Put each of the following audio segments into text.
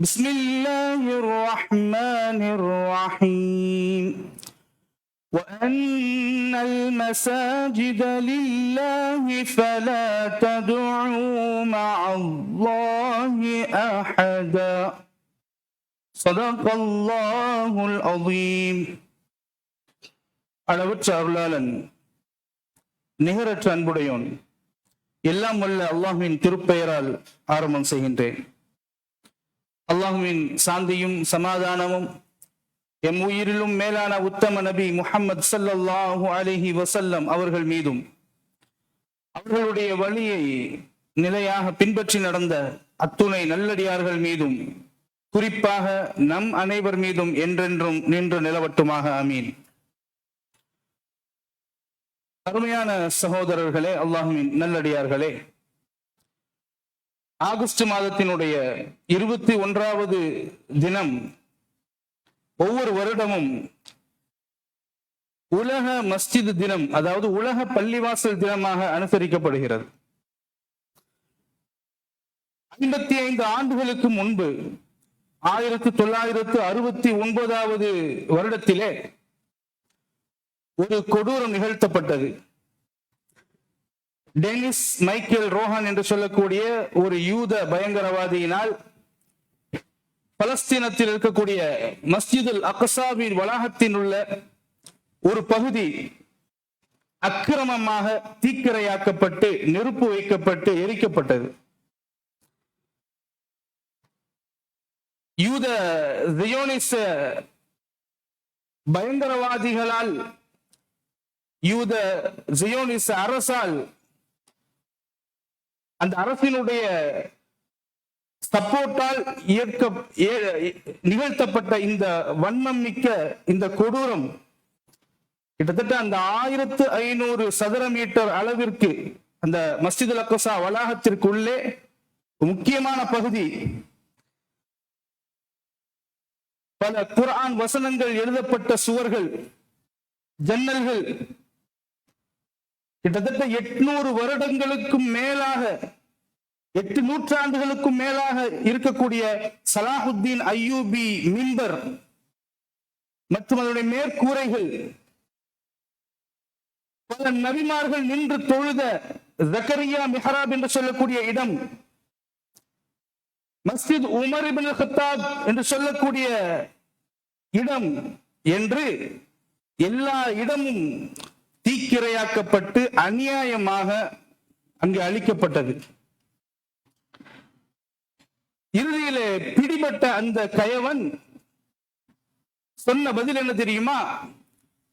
بسم الله الرحمن الرحيم وأن المساجد لله فلا تدعوا مع الله أحدا صدق الله العظيم அளவற்ற அருளாளன் நிகரற்ற அன்புடையோன் எல்லாம் வல்ல அல்லாஹுவின் திருப்பெயரால் ஆரம்பம் செய்கின்றேன் அல்லாஹுவின் சாந்தியும் சமாதானமும் எம் உயிரிலும் மேலான உத்தம நபி முஹம்மது சல்லாஹு அலிஹி வசல்லம் அவர்கள் மீதும் அவர்களுடைய வழியை நிலையாக பின்பற்றி நடந்த அத்துணை நல்லடியார்கள் மீதும் குறிப்பாக நம் அனைவர் மீதும் என்றென்றும் நின்று நிலவட்டுமாக. அமீன் அருமையான சகோதரர்களே அல்லாஹுவின் நல்லடியார்களே ஆகஸ்ட் மாதத்தினுடைய இருபத்தி ஒன்றாவது தினம் ஒவ்வொரு வருடமும் உலக மஸ்ஜித் தினம் அதாவது உலக பள்ளிவாசல் தினமாக அனுசரிக்கப்படுகிறது. ஐம்பத்தி ஐந்து ஆண்டுகளுக்கு முன்பு ஆயிரத்தி தொள்ளாயிரத்து அறுபத்தி ஒன்பதாவது வருடத்திலே ஒரு கொடூரம் நிகழ்த்தப்பட்டது. டெனிஸ் மைக்கேல் ரோஹன் என்று சொல்லக்கூடிய ஒரு யூத பயங்கரவாதியினால் பலஸ்தீனத்தில் இருக்கக்கூடிய மஸ்ஜிதுல் அக்சாவின் வளாகத்தில் உள்ள ஒரு பகுதி அக்கிரமமாக தீக்கிரையாக்கப்பட்டு நெருப்பு வைக்கப்பட்டு எரிக்கப்பட்டது. யூத ஜியோனிச பயங்கரவாதிகளால் யூத ஜியோனிச அரசால் அந்த அரசினுடைய சப்போர்ட்டால் இயக்க ஏ- நிகழ்த்தப்பட்ட இந்த வன்மம் மிக்க இந்த கொடூரம் கிட்டத்தட்ட அந்த ஆயிரத்து ஐநூறு சதுர மீட்டர் அளவிற்கு அந்த மஸ்ஜித் அக்கசா வளாகத்திற்குள்ளே முக்கியமான பகுதி. பல குரான் வசனங்கள் எழுதப்பட்ட சுவர்கள் ஜன்னல்கள் கிட்டத்தட்ட எட்நூறு வருடங்களுக்கும் மேலாக எட்டு நூற்றாண்டுகளுக்கும் மேலாக இருக்கக்கூடிய சலாஹுத்தீன் ஐயூபி மிம்பர் மற்றும் அதனுடைய மேற்கூரைகள் பல நபிமார்கள் நின்று தொழுத ஜக்கரியா மிஹராப் என்று சொல்லக்கூடிய இடம் மஸ்ஜித் உமர் இபின் ஹத்தாப் என்று சொல்லக்கூடிய இடம் என்று எல்லா இடமும் தீக்கிரையாக்கப்பட்டு அநியாயமாக அங்கு அளிக்கப்பட்டது இறுதியிலே பிடிபட்ட அந்த கயவன் சொன்ன பதில் என்ன தெரியுமா?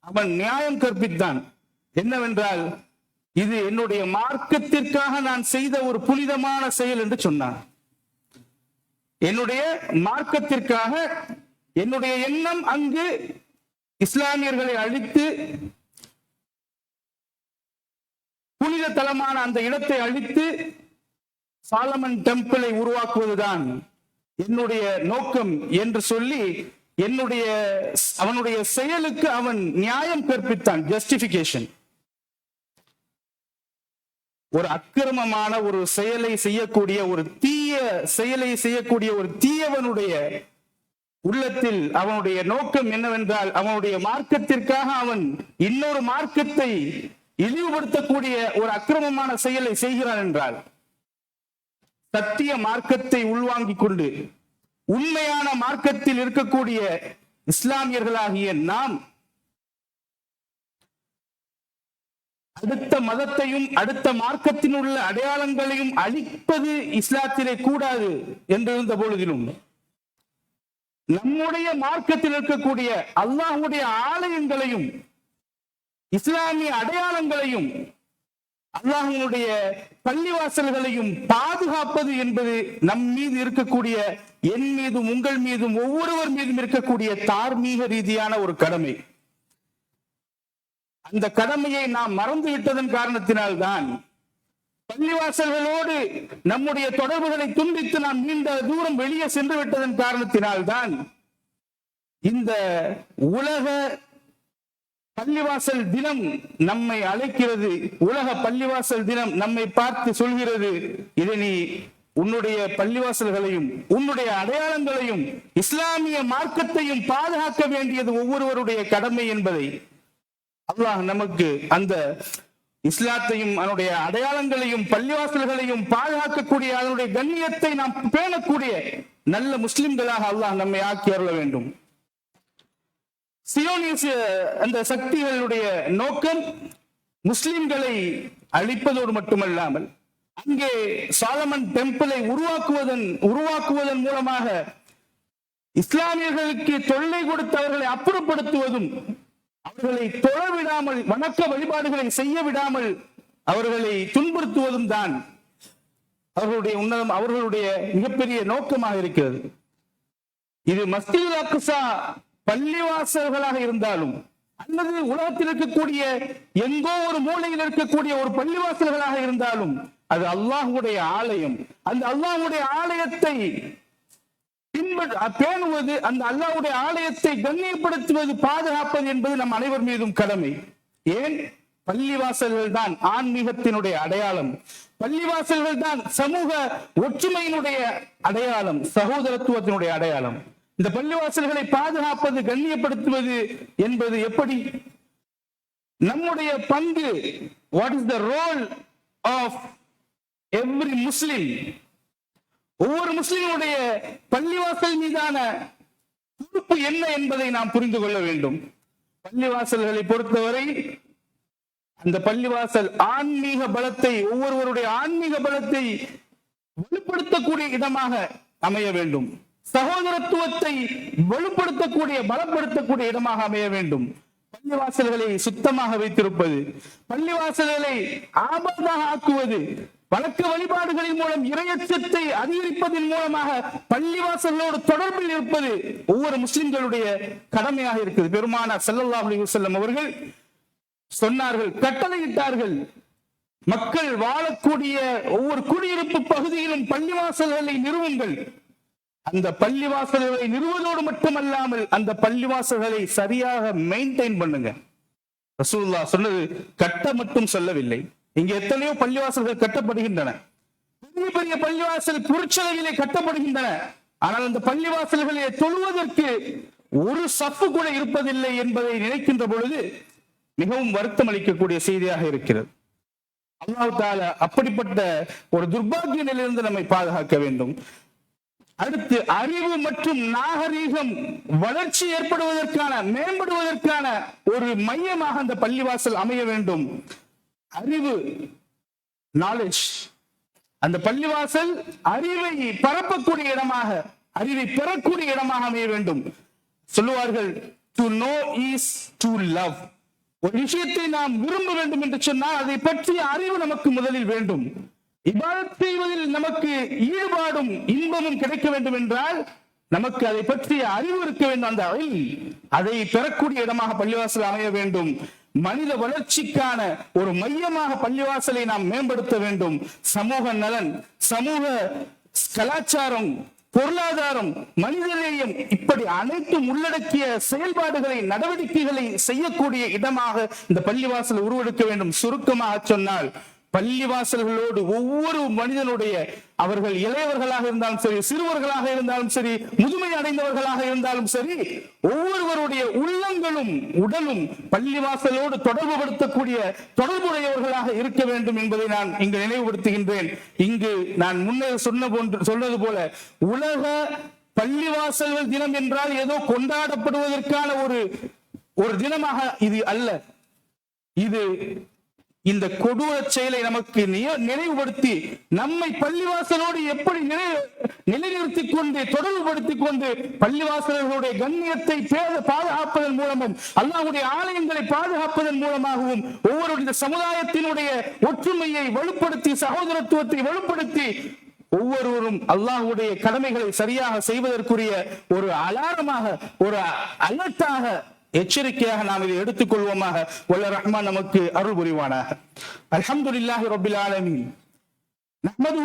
அவன் நியாயம் கற்பித்தான். என்னவென்றால் இது என்னுடைய மார்க்கத்திற்காக நான் செய்த ஒரு புனிதமான செயல் என்று சொன்னான். என்னுடைய மார்க்கத்திற்காக என்னுடைய எண்ணம் அங்கு இஸ்லாமியர்களை அழித்து புனித தலமான அந்த இடத்தை அழித்து சாலமன் டெம்பிளை உருவாக்குவதுதான் என்னுடைய நோக்கம் என்று சொல்லி என்னுடைய அவனுடைய செயலுக்கு அவன் நியாயம் கற்பித்தான் ஜஸ்டிபிகேஷன் ஒரு அக்கிரமமான ஒரு செயலை செய்யக்கூடிய ஒரு தீய செயலை செய்யக்கூடிய ஒரு தீயவனுடைய உள்ளத்தில் அவனுடைய நோக்கம் என்னவென்றால் அவனுடைய மார்க்கத்திற்காக அவன் இன்னொரு மார்க்கத்தை இழிவுபடுத்தக்கூடிய ஒரு அக்கிரமமான செயலை செய்கிறான் என்றால் சத்திய மார்க்கத்தை உள்வாங்கிக் கொண்டு உண்மையான மார்க்கத்தில் இருக்கக்கூடிய இஸ்லாமியர்களாகிய நாம் அடுத்த மதத்தையும் அடுத்த மார்க்கத்தின் உள்ள அடையாளங்களையும் அழிப்பது இஸ்லாத்திலே கூடாது என்றிருந்த பொழுதிலும் நம்முடைய மார்க்கத்தில் இருக்கக்கூடிய அல்லாஹுடைய ஆலயங்களையும் இஸ்லாமிய அடையாளங்களையும் அல்லாஹனுடைய பள்ளிவாசல்களையும் பாதுகாப்பது என்பது நம் மீது இருக்கக்கூடிய என் மீதும் உங்கள் மீதும் ஒவ்வொருவர் மீதும் இருக்கக்கூடிய தார்மீக ரீதியான ஒரு கடமை. அந்த கடமையை நாம் மறந்து விட்டதன் காரணத்தினால்தான் பள்ளிவாசல்களோடு நம்முடைய தொடர்புகளை துண்டித்து நாம் நீண்ட தூரம் வெளியே சென்று விட்டதன் காரணத்தினால்தான் இந்த உலக பள்ளிவாசல் தினம் நம்மை அழைக்கிறது. உலக பள்ளிவாசல் தினம் நம்மை பார்த்து சொல்கிறது. இதை நீ உன்னுடைய பள்ளிவாசல்களையும் உன்னுடைய அடையாளங்களையும் இஸ்லாமிய மார்க்கத்தையும் பாதுகாக்க வேண்டியது ஒவ்வொருவருடைய கடமை என்பதை அல்லாஹ் நமக்கு அந்த இஸ்லாத்தையும் அதனுடைய அடையாளங்களையும் பள்ளிவாசல்களையும் பாதுகாக்கக்கூடிய அதனுடைய கண்ணியத்தை நாம் பேணக்கூடிய நல்ல முஸ்லிம்களாக அல்லாஹ் நம்மை ஆக்கி அருள வேண்டும். சியோனிய அந்த சக்திகளுடைய நோக்கம் முஸ்லிம்களை அழிப்பதோடு மட்டுமல்லாமல் அங்கே சாலமன் டெம்பிளை உருவாக்குவதன் உருவாக்குவதன் மூலமாக இஸ்லாமியர்களுக்கு தொல்லை கொடுத்து அவர்களை அப்புறப்படுத்துவதும் அவர்களை தொழ விடாமல் வணக்க வழிபாடுகளை செய்ய விடாமல் அவர்களை துன்புறுத்துவதும் தான் அவர்களுடைய உன்னதம் அவர்களுடைய மிகப்பெரிய நோக்கமாக இருக்கிறது. இது மஸ்ஜிதுல் அக்சா பள்ளிவாசல்களாக இருந்தாலும் அல்லது உலகத்தில் இருக்கக்கூடிய எங்கோ ஒரு மூலையில் இருக்கக்கூடிய ஒரு பள்ளிவாசல்களாக இருந்தாலும் அது அல்லாஹுடைய ஆலயம். அந்த அல்லாஹுடைய ஆலயத்தை பேணுவது அந்த அல்லாஹ்வுடைய ஆலயத்தை கண்ணியப்படுத்துவது பாதுகாப்பது என்பது நம் அனைவர் மீதும் கடமை. ஏன்? பள்ளிவாசல்கள் தான் ஆன்மீகத்தினுடைய அடையாளம். பள்ளிவாசல்கள் தான் சமூக ஒற்றுமையினுடைய அடையாளம் சகோதரத்துவத்தினுடைய அடையாளம். இந்த பள்ளிவாசல்களை பாதுகாப்பது கண்ணியப்படுத்துவது என்பது எப்படி? நம்முடைய பங்கு what is the role of every Muslim ஒவ்வொரு முஸ்லிமுடைய பள்ளிவாசல் மீதான பொறுப்பு என்ன என்பதை நாம் புரிந்து கொள்ள வேண்டும். பள்ளிவாசல்களை பொறுத்தவரை அந்த பள்ளிவாசல் ஆன்மீக பலத்தை ஒவ்வொருவருடைய ஆன்மீக பலத்தை வெளிப்படுத்தக்கூடிய இடமாக அமைய வேண்டும். சகோதரத்துவத்தை வலுப்படுத்தக்கூடிய பலப்படுத்தக்கூடிய இடமாக அமைய வேண்டும். பள்ளிவாசல்களை சுத்தமாக வைத்திருப்பது பள்ளிவாசல்களை ஆபத்தாக ஆக்குவது வழக்க வழிபாடுகளின் மூலம் இரையச்சத்தை அதிகரிப்பதன் மூலமாக பள்ளிவாசல்களோடு தொடர்பில் இருப்பது ஒவ்வொரு முஸ்லிம்களுடைய கடமையாக இருக்குது. பெருமானார் செல்லல்லா அலைஹி அவர்கள் சொன்னார்கள் கட்டளையிட்டார்கள் மக்கள் வாழக்கூடிய ஒவ்வொரு குடியிருப்பு பகுதியிலும் பள்ளிவாசல்களை நிறுவுங்கள். அந்த பள்ளிவாசல்களை நிறுவதோடு மட்டுமல்லாமல் அந்த பள்ளிவாசல்களை சரியாக மெயின்டைன் பண்ணுங்க. ரசூல்லா சொன்னது கட்ட மட்டும் சொல்லவில்லை. இங்க எத்தனையோ பள்ளிவாசல்கள் கட்டப்படுகின்றன. பெரிய பெரிய பள்ளிவாசல் புறச்சலையிலே கட்டப்படுகின்றன. ஆனால் அந்த பள்ளிவாசல்களை தொழுவதற்கு ஒரு சப்பு கூட இருப்பதில்லை என்பதை நினைக்கின்ற பொழுது மிகவும் வருத்தம் அளிக்கக்கூடிய செய்தியாக இருக்கிறது. அல்லாஹ் அப்படிப்பட்ட ஒரு துர்பாகிய நிலையிலிருந்து நம்மை பாதுகாக்க வேண்டும். அடுத்து அறிவு மற்றும் நாகரீகம் வளர்ச்சி ஏற்படுவதற்கான மேம்படுவதற்கான ஒரு மையமாக அந்த பள்ளிவாசல் அமைய வேண்டும். அறிவு நாலேஜ் அந்த பள்ளிவாசல் அறிவை பரப்பக்கூடிய இடமாக அறிவை பெறக்கூடிய இடமாக அமைய வேண்டும். சொல்லுவார்கள் to know is to love ஒரு விஷயத்தை நாம் விரும்ப வேண்டும் என்று சொன்னால் அதை பற்றிய அறிவு நமக்கு முதலில் வேண்டும். இபாதத் செய்வதில் நமக்கு ஈடுபாடும் இன்பமும் கிடைக்க வேண்டும் என்றால் நமக்கு அதை பற்றிய அறிவு இருக்க வேண்டும் அந்த அவை அதை பெறக்கூடிய இடமாக பள்ளிவாசல் அமைய வேண்டும். மனித வளர்ச்சிக்கான ஒரு மையமாக பள்ளிவாசலை நாம் மேம்படுத்த வேண்டும். சமூக நலன் சமூக கலாச்சாரம் பொருளாதாரம் மனிதநேயம் இப்படி அனைத்தும் உள்ளடக்கிய செயல்பாடுகளை நடவடிக்கைகளை செய்யக்கூடிய இடமாக இந்த பள்ளிவாசல் உருவெடுக்க வேண்டும். சுருக்கமாக சொன்னால் பள்ளிவாசல்களோடு ஒவ்வொரு மனிதனுடைய அவர்கள் இளையவர்களாக இருந்தாலும் சரி சிறுவர்களாக இருந்தாலும் சரி முதுமை அடைந்தவர்களாக இருந்தாலும் சரி ஒவ்வொருவருடைய உள்ளங்களும் உடலும் பள்ளிவாசலோடு தொடர்புபடுத்தக்கூடிய தொடர்புடையவர்களாக இருக்க வேண்டும் என்பதை நான் இங்கு நினைவுபடுத்துகின்றேன். இங்கு நான் முன்னே சொன்ன போன்று சொன்னது போல உலக பள்ளிவாசல்கள் தினம் என்றால் ஏதோ கொண்டாடப்படுவதற்கான ஒரு ஒரு தினமாக இது அல்ல. இது இந்த கொடூர செயலை நமக்கு நிய- நினைவுபடுத்தி நம்மை பள்ளிவாசலோடு எப்படி நிலை நிலைநிறுத்தி கொண்டு தொடர்புபடுத்திக் கொண்டு பள்ளிவாசலர்களுடைய கண்ணியத்தை பேத பாதுகாப்பதன் மூலமும் அல்லாவுடைய ஆலயங்களை பாதுகாப்பதன் மூலமாகவும் ஒவ்வொரு சமுதாயத்தினுடைய ஒற்றுமையை வலுப்படுத்தி சகோதரத்துவத்தை வலுப்படுத்தி ஒவ்வொருவரும் அல்லாஹ்வுடைய கடமைகளை சரியாக செய்வதற்குரிய ஒரு அலாரமாக ஒரு அலர்ட்டாக எச்சரிக்கையாக நாம் இதை எடுத்துக்கொள்வோமாக. வல்ல ரஹ்மான் நமக்கு அருள் புரிவானாக. அலமதுல்லாஹி ரபில் ஆலமி நமது